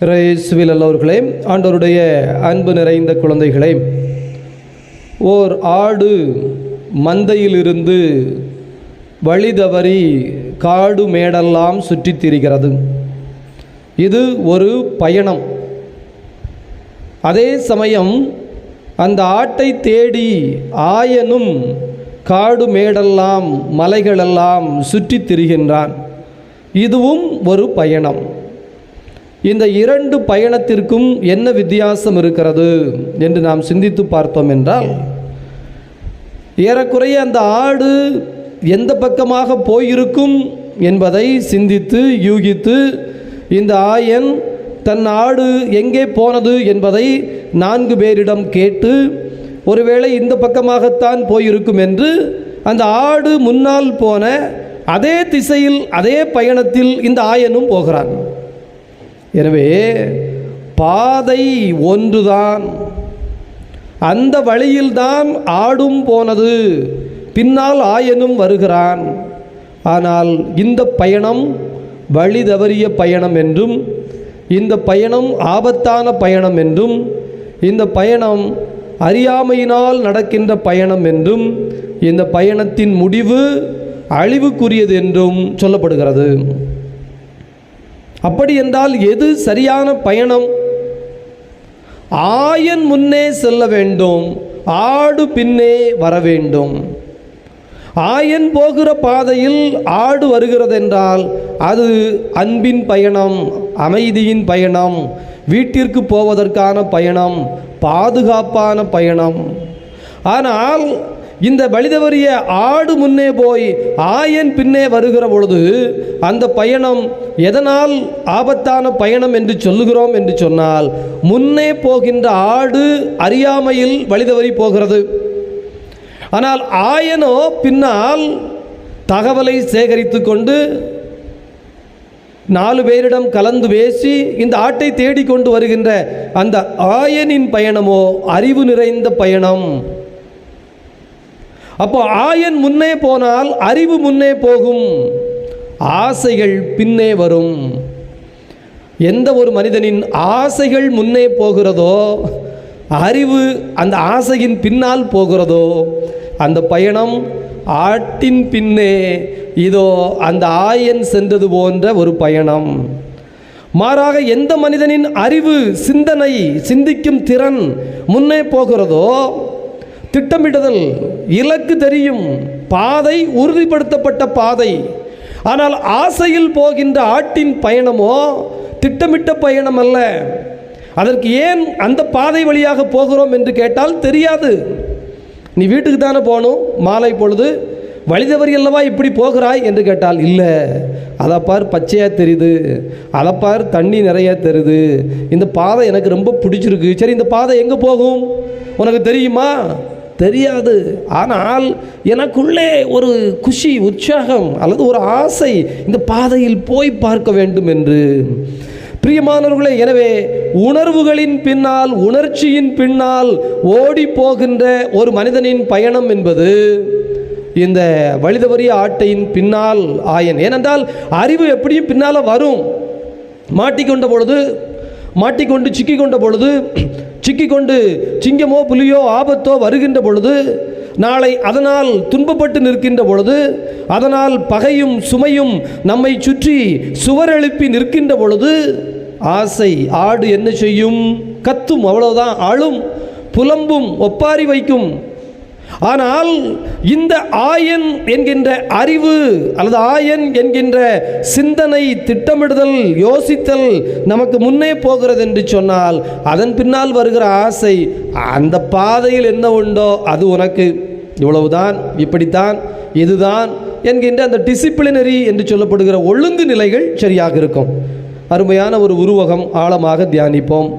ரேசுவில் அல்லவர்களே ஆண்டவருடைய அன்பு நிறைந்த குழந்தைகளே ஓர் ஆடு மந்தையிலிருந்து வழி தவறி காடு மேடெல்லாம் சுற்றித் திரிகிறது. இது ஒரு பயணம். அதே சமயம் அந்த ஆட்டை தேடி ஆயனும் காடு மேடெல்லாம் மலைகளெல்லாம் சுற்றித் திரிகின்றான். இதுவும் ஒரு பயணம். இந்த இரண்டு பயணத்திற்கும் என்ன வித்தியாசம் இருக்கிறது என்று நாம் சிந்தித்து பார்த்தோம் என்றால் ஏறக்குறைய அந்த ஆடு எந்த பக்கமாக போயிருக்கும் என்பதை சிந்தித்து யூகித்து இந்த ஆயன் தன் ஆடு எங்கே போனது என்பதை நான்கு பேரிடம் கேட்டு ஒருவேளை இந்த பக்கமாகத்தான் போயிருக்கும் என்று அந்த ஆடு முன்னால் போன அதே திசையில் அதே பயணத்தில் இந்த ஆயனும் போகிறான். எனவே பாதை ஒன்றுதான். அந்த வழியில்தான் ஆடும் போனது. பின்னால் ஆயனும் வருகிறான். ஆனால் இந்த பயணம் வழி தவறிய பயணம் என்றும் இந்த பயணம் ஆபத்தான பயணம் என்றும் இந்த பயணம் அறியாமையினால் நடக்கின்ற பயணம் என்றும் இந்த பயணத்தின் முடிவு அழிவுக்குரியது என்றும் சொல்லப்படுகிறது. அப்படி என்றால் எது சரியான பயணம்? ஆயன் முன்னே செல்ல வேண்டும் ஆடு பின்னே வர வேண்டும். ஆயன் போகிற பாதையில் ஆடு வருகிறதென்றால் அது அன்பின் பயணம் அமைதியின் பயணம் வீட்டிற்கு போவதற்கான பயணம் பாதுகாப்பான பயணம். ஆனால் இந்த வழிதவறிய ஆடு முன்னே போய் ஆயன் பின்னே வருகிற பொழுது அந்த பயணம் எதனால் ஆபத்தான பயணம் என்று சொல்லுகிறோம் என்று சொன்னால் முன்னே போகின்ற ஆடு அறியாமையில் வழிதவறி போகிறது. ஆனால் ஆயனோ பின்னால் தகவலை சேகரித்து கொண்டு நாலு பேரிடம் கலந்து பேசி இந்த ஆட்டை தேடிக்கொண்டு வருகின்ற அந்த ஆயனின் பயணமோ அறிவு நிறைந்த பயணம். அப்போ ஆயன் முன்னே போனால் அறிவு முன்னே போகும். ஆசைகள் பின்னே வரும். எந்த ஒரு மனிதனின் ஆசைகள் முன்னே போகிறதோ அறிவு அந்த ஆசையின் பின்னால் போகிறதோ அந்த பயணம் ஆட்டின் பின்னே இதோ அந்த ஆயன் சென்றது போன்ற ஒரு பயணம். மாறாக எந்த மனிதனின் அறிவு சிந்தனை சிந்திக்கும் திறன் முன்னே போகிறதோ திட்டமிடுதல் இலக்கு தெரியும் பாதை உறுதிப்படுத்தப்பட்ட பாதை. ஆனால் ஆசையில் போகின்ற ஆட்டின் பயணமோ திட்டமிட்ட பயணம் அல்ல அதற்கு ஏன் அந்த பாதை வழியாக போகிறோம் என்று கேட்டால் தெரியாது. நீ வீட்டுக்கு தானே போகணும் மாலை பொழுது? வழிதவறி அல்லவா இப்படி போகிறாய் என்று கேட்டால் இல்லை அதை பார் பச்சையாக தெரியுது அதை பார் தண்ணி நிறைய தெரியுது இந்த பாதை எனக்கு ரொம்ப பிடிச்சிருக்கு. சரி இந்த பாதை எங்கே போகும்? உனக்கு தெரியுமா? தெரியாது. ஆனால் எனக்குள்ளே ஒரு குஷி உற்சாகம் அல்லது ஒரு ஆசை இந்த பாதையில் போய் பார்க்க வேண்டும் என்று. பிரியமானவர்களே எனவே உணர்வுகளின் பின்னால் உணர்ச்சியின் பின்னால் ஓடி போகின்ற ஒரு மனிதனின் பயணம் என்பது இந்த வழிதவறிய ஆட்டையின் பின்னால் ஆயன். ஏனென்றால் அறிவு எப்படியும் பின்னால் வரும். மாட்டிக்கொண்ட பொழுது மாட்டிக்கொண்டு சிக்கிக்கொண்ட பொழுது சிக்கிக்கொண்டு சிங்கமோ புலியோ ஆபத்தோ வருகின்ற பொழுது நாளை அதனால் துன்பப்பட்டு நிற்கின்ற பொழுது அதனால் பகையும் சுமையும் நம்மை சுற்றி சுவர் எழுப்பி நிற்கின்ற பொழுது ஆசை ஆடு என்ன செய்யும்? கத்தும் அவ்வளவுதான். அழும் புலம்பும் ஒப்பாரி வைக்கும். ஆனால் இந்த ஆயன் என்கின்ற அறிவு அல்லது ஆயன் என்கின்ற சிந்தனை திட்டமிடுதல் யோசித்தல் நமக்கு முன்னே போகிறது என்று சொன்னால் அதன் பின்னால் வருகிற ஆசை அந்த பாதையில் என்ன உண்டோ அது உனக்கு. இவ்வளவுதான் இப்படித்தான் இதுதான் என்கின்ற அந்த டிசிப்ளினரி என்று சொல்லப்படுகிற ஒழுங்கு நிலைகள் சரியாக இருக்கும். அருமையான ஒரு உருவகம் ஆழமாக தியானிப்போம்.